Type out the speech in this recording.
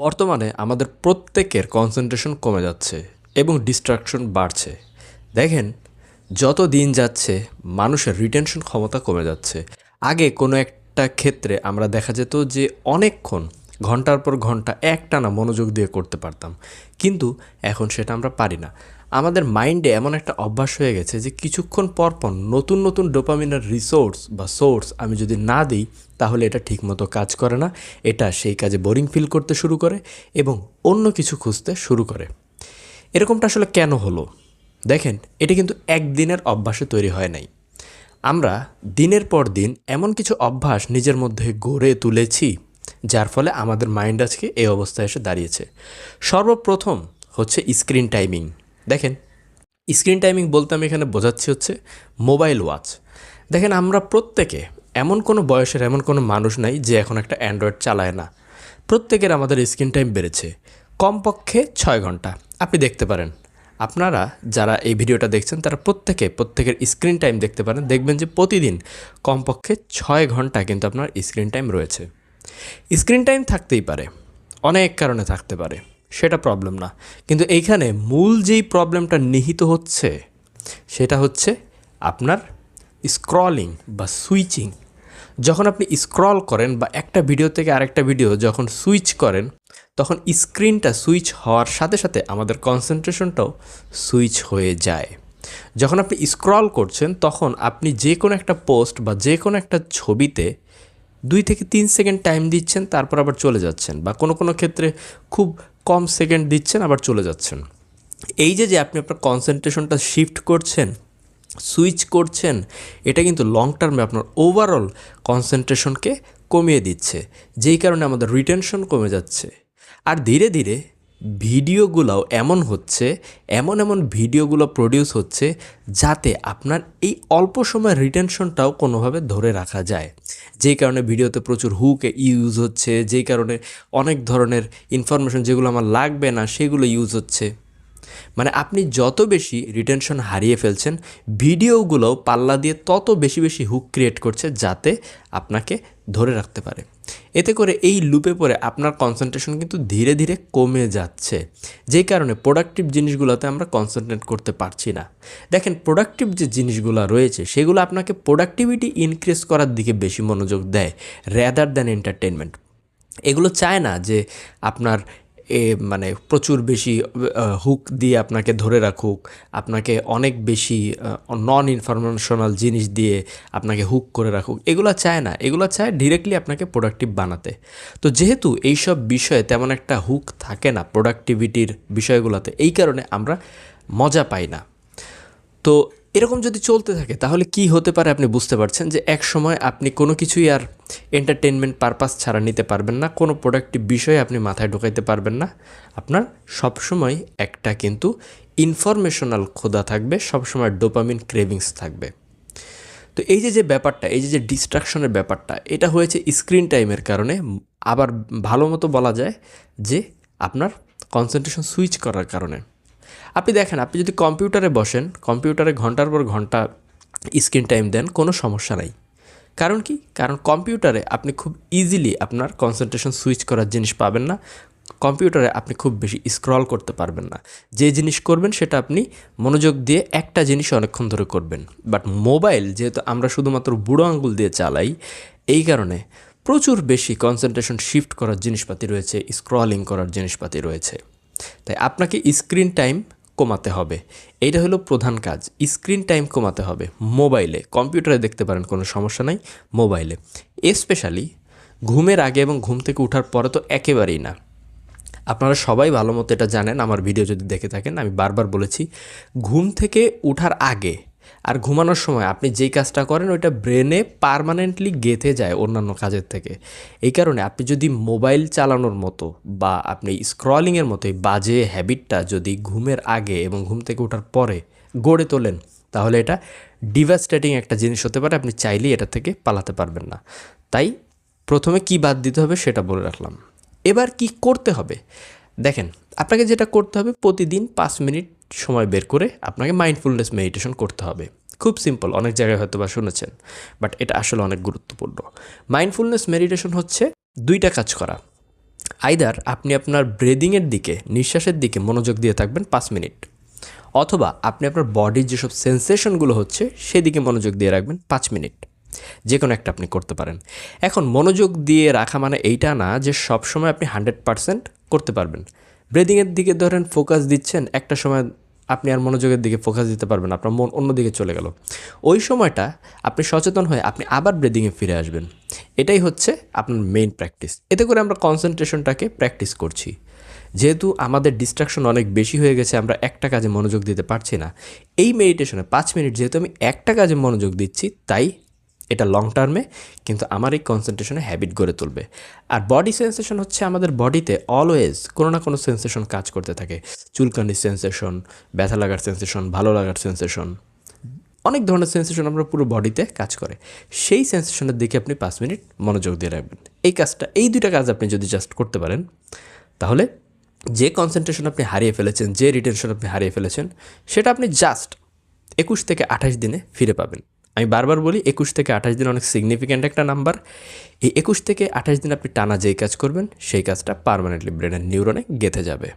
বর্তমানে আমাদের প্রত্যেকের কনসেন্ট্রেশন কমে যাচ্ছে এবং ডিস্ট্রাকশন বাড়ছে। দেখেন, যত দিন যাচ্ছে, মানুষের রিটেনশন ক্ষমতা কমে যাচ্ছে। আগে কোনো একটা ক্ষেত্রে আমরা দেখা যেত যে অনেকক্ষণ, ঘণ্টার পর ঘণ্টা একটানা মনোযোগ দিয়ে করতে পারতাম। কিন্তু এখন সেটা আমরা পারি না। আমাদের মাইন্ডে এমন একটা অভ্যাস হয়ে গেছে যে কিছুক্ষণ পর পর নতুন নতুন ডোপামিনের রিসোর্স বা সোর্স আমি যদি না দিই, তাহলে এটা ঠিকমতো কাজ করে না। এটা সেই কাজে বোরিং ফিল করতে শুরু করে এবং অন্য কিছু খুঁজতে শুরু করে। এরকমটা আসলে কেন হলো? দেখেন, এটা কিন্তু একদিনের অভ্যাসে তৈরি হয় নাই। আমরা দিনের পর দিন এমন কিছু অভ্যাস নিজের মধ্যে গড়ে তুলেছি, যার ফলে আমাদের মাইন্ড আজকে এই অবস্থায় এসে দাঁড়িয়েছে। সর্বপ্রথম হচ্ছে স্ক্রিন টাইমিং দেখেন, স্ক্রিন টাইমিং বলতে আমি এখানে বোঝাচ্ছি হচ্ছে মোবাইল ওয়াচ। দেখেন, আমরা প্রত্যেকে এমন কোনো বয়সের এমন কোনো মানুষ নাই যে এখন একটা অ্যান্ড্রয়েড চালায় না। প্রত্যেকের আমাদের স্ক্রিন টাইম বেড়েছে, কমপক্ষে ছয় ঘণ্টা। আপনি দেখতে পারেন, আপনারা যারা এই ভিডিওটা দেখছেন, তারা প্রত্যেকে, প্রত্যেকের স্ক্রিন টাইম দেখতে পারেন। দেখবেন যে প্রতিদিন কমপক্ষে ছয় ঘণ্টা কিন্তু আপনার স্ক্রিন টাইম রয়েছে। স্ক্রিন টাইম থাকতেই পারে, অনেক কারণে থাকতে পারে। সেটা প্রবলেম না। কিন্তু এইখানে মূল যেই প্রবলেমটা নিহিত হচ্ছে, সেটা হচ্ছে আপনার স্ক্রলিং বা সুইচিং যখন আপনি স্ক্রল করেন বা একটা ভিডিও থেকে আরেকটা ভিডিও যখন সুইচ করেন, তখন স্ক্রিনটা সুইচ হওয়ার সাথে সাথে আমাদের কনসেন্ট্রেশনটাও সুইচ হয়ে যায়। যখন আপনি স্ক্রল করছেন, তখন আপনি যে কোনো একটা পোস্ট বা যে কোনো একটা ছবিতে দুই থেকে তিন সেকেন্ড টাইম দিচ্ছেন, তারপর আবার চলে যাচ্ছেন বা কোনো কোনো ক্ষেত্রে খুব কম সেকেন্ড দিচ্ছেন, আবার চলে যাচ্ছেন। এই যে যে আপনি আপনার কনসেন্ট্রেশনটা শিফট করছেন সুইচ করছেন, এটা কিন্তু লং টার্মে আপনার ওভারঅল কনসেন্ট্রেশনকে কমিয়ে দিচ্ছে। যেই কারণে আমাদের রিটেনশন কমে যাচ্ছে। আর ধীরে ধীরে ভিডিওগুলোও এমন হচ্ছে, এমন এমন ভিডিওগুলো প্রডিউস হচ্ছে যাতে আপনার এই অল্প সময় রিটেনশনটাও কোনোভাবে ধরে রাখা যায়। যেই কারণে ভিডিওতে প্রচুর হুক ইউজ হচ্ছে, যেই কারণে অনেক ধরনের ইনফরমেশন যেগুলো আমার লাগবে না সেগুলো ইউজ হচ্ছে। মানে আপনি যত বেশি রিটেনশন হারিয়ে ফেলছেন, ভিডিওগুলোও পাল্লা দিয়ে তত বেশি বেশি হুক ক্রিয়েট করছে যাতে আপনাকে ধরে রাখতে পারে। এতে করে এই লুপে পরে আপনার কনসেন্ট্রেশন কিন্তু ধীরে ধীরে কমে যাচ্ছে। যেই কারণে প্রোডাক্টিভ জিনিসগুলোতে আমরা কনসেন্ট্রেট করতে পারছি না। দেখেন প্রোডাক্টিভ যে জিনিসগুলো রয়েছে, সেগুলো আপনাকে প্রোডাক্টিভিটি ইনক্রিজ করার দিকে বেশি মনোযোগ দেয় র্যাদার দ্যান এন্টারটেনমেন্ট এগুলো চায় না যে আপনার এ মানে প্রচুর বেশি হুক দিয়ে আপনাকে ধরে রাখুক, আপনাকে অনেক বেশি নন ইনফরমেশনাল জিনিস দিয়ে আপনাকে হুক করে রাখুক। এগুলো চায় না, এগুলো চায় ডিরেক্টলি আপনাকে প্রোডাক্টিভ বানাতে। তো যেহেতু এইসব বিষয়ে তেমন একটা হুক থাকে না প্রোডাক্টিভিটির বিষয়গুলোতে, এই কারণে আমরা মজা পাই না। তো এরকম যদি চলতে থাকে, তাহলে কি হতে পারে আপনি বুঝতে পারছেন যে এক সময় আপনি কোনো কিছুই আর এন্টারটেনমেন্ট পারপাস ছাড়া নিতে পারবেন না, কোনো প্রোডাক্টিভ বিষয়ে আপনি মাথায় ঢোকাইতে পারবেন না। আপনার সবসময় একটা কিন্তু ইনফরমেশনাল খোদা থাকবে, সবসময় ডোপামিন ক্রেভিংস থাকবে। তো এই যে যে ব্যাপারটা, এই যে যে ডিস্ট্রাকশনের ব্যাপারটা, এটা হয়েছে স্ক্রিন টাইমের কারণে। আবার ভালো মতো বলা যায় যে, আপনার কনসেন্ট্রেশন সুইচ করার কারণে। আপনি দেখেন, আপনি যদি কম্পিউটারে বসেন, কম্পিউটারে ঘণ্টার পর ঘণ্টা স্ক্রিন টাইম দেন, কোনো সমস্যা নাই। কারণ কি? কারণ কম্পিউটারে আপনি খুব ইজিলি আপনার কনসেন্ট্রেশন সুইচ করার জিনিস পাবেন না। কম্পিউটারে আপনি খুব বেশি স্ক্রল করতে পারবেন না। যে জিনিস করবেন, সেটা আপনি মনোযোগ দিয়ে একটা জিনিস অনেকক্ষণ ধরে করবেন। বাট মোবাইল যেহেতু আমরা শুধুমাত্র বুড়ো আঙ্গুল দিয়ে চালাই, এই কারণে প্রচুর বেশি কনসেন্ট্রেশন শিফট করার জিনিসপাতি রয়েছে স্ক্রলিং করার জিনিসপাতি রয়েছে। তাই আপনাকে স্ক্রিন টাইম কমাতে হবে। এইটা হলো প্রধান কাজ। স্ক্রিন টাইম কমাতে হবে। মোবাইলে। কম্পিউটারে দেখতে পারেন, কোনো সমস্যা নাই। মোবাইলে। স্পেশালি ঘুমের আগে এবং ঘুম থেকে ওঠার পরে তো একেবারেই না। আপনারা সবাই ভালো মতো এটা জানেন। আমার ভিডিও যদি দেখে থাকেন, আমি বারবার বলেছি, ঘুম থেকে ওঠার আগে আর ঘুমানোর সময় আপনি যেই কাজটা করেন, ওইটা ব্রেনে পারমানেন্টলি গেঁথে যায় অন্যান্য কাজের থেকে। এই কারণে আপনি যদি মোবাইল চালানোর মতো বা আপনি স্ক্রলিংয়ের মতো এই বাজে হ্যাবিটটা যদি ঘুমের আগে এবং ঘুম থেকে ওঠার পরে গড়ে তোলেন, তাহলে এটা ডিভাস্টেটিং একটা জিনিস হতে পারে, আপনি চাইলেই এটা থেকে পালাতে পারবেন না। তাই প্রথমে কি বাদ দিতে হবে সেটা বলে রাখলাম। এবার কি করতে হবে? দেখেন, আপনাকে যেটা করতে হবে, প্রতিদিন পাঁচ মিনিট সময় বের করে আপনাকে মাইন্ডফুলনেস মেডিটেশন করতে হবে। খুব সিম্পল অনেক জায়গায় হয়তো বা শুনেছেন বাট এটা আসলে অনেক গুরুত্বপূর্ণ। মাইন্ডফুলনেস মেডিটেশন হচ্ছে দুইটা কাজ করা। আইদার আপনি আপনার ব্রেদিংয়ের দিকে, নিঃশ্বাসের দিকে মনোযোগ দিয়ে থাকবেন পাঁচ মিনিট, অথবা আপনি আপনার বডির যেসব সেন্সেশনগুলো হচ্ছে, সেদিকে মনোযোগ দিয়ে রাখবেন পাঁচ মিনিট। যে কোনো একটা আপনি করতে পারেন। এখন মনোযোগ দিয়ে রাখা মানে এইটা না যে সব সময় আপনি হান্ড্রেড পারসেন্ট করতে পারবেন। ব্রেদিংয়ের দিকে ধরেন ফোকাস দিচ্ছেন, একটা সময় আপনি আর মনোযোগের দিকে ফোকাস দিতে পারবেন আপনার মন অন্যদিকে চলে গেল। ওই সময়টা আপনি সচেতন হয়ে আপনি আবার ব্রেদিংয়ে ফিরে আসবেন। এটাই হচ্ছে আপনার মেইন প্র্যাকটিস এতে করে আমরা কনসেন্ট্রেশনটাকে প্র্যাকটিস করছি। যেহেতু আমাদের ডিস্ট্রাকশন অনেক বেশি হয়ে গেছে, আমরা একটা কাজে মনোযোগ দিতে পারছি না, এই মেডিটেশনে পাঁচ মিনিট যেহেতু আমি একটা কাজে মনোযোগ দিচ্ছি, তাই এটা লং টার্মে কিন্তু আমার এই কনসেন্ট্রেশনে হ্যাবিট গড়ে তুলবে। আর বডি সেন্সেশন হচ্ছে আমাদের বডিতে অলওয়েজ কোনো না কোনো সেন্সেশন কাজ করতে থাকে। চুলকানির সেন্সেশন ব্যথা লাগার সেন্সেশন ভালো লাগার সেন্সেশন অনেক ধরনের সেন্সেশন আপনার পুরো বডিতে কাজ করে। সেই সেন্সেশনের দিকে আপনি পাঁচ মিনিট মনোযোগ দিয়ে রাখবেন। এই কাজটা, এই দুইটা কাজ আপনি যদি জাস্ট করতে পারেন, তাহলে যে কনসেন্ট্রেশন আপনি হারিয়ে ফেলেছেন, যে রিটেনশন আপনি হারিয়ে ফেলেছেন, সেটা আপনি জাস্ট একুশ থেকে আঠাশ দিনে ফিরে পাবেন। আমি বারবার বলি, একুশ থেকে আঠাশ দিন অনেক সিগনিফিক্যান্ট একটা নাম্বার এই একুশ থেকে আঠাশ দিন আপনি টানা যেই কাজ করবেন, সেই কাজটা পারমানেন্টলি ব্রেনের নিউরনে গেঁথে যাবে।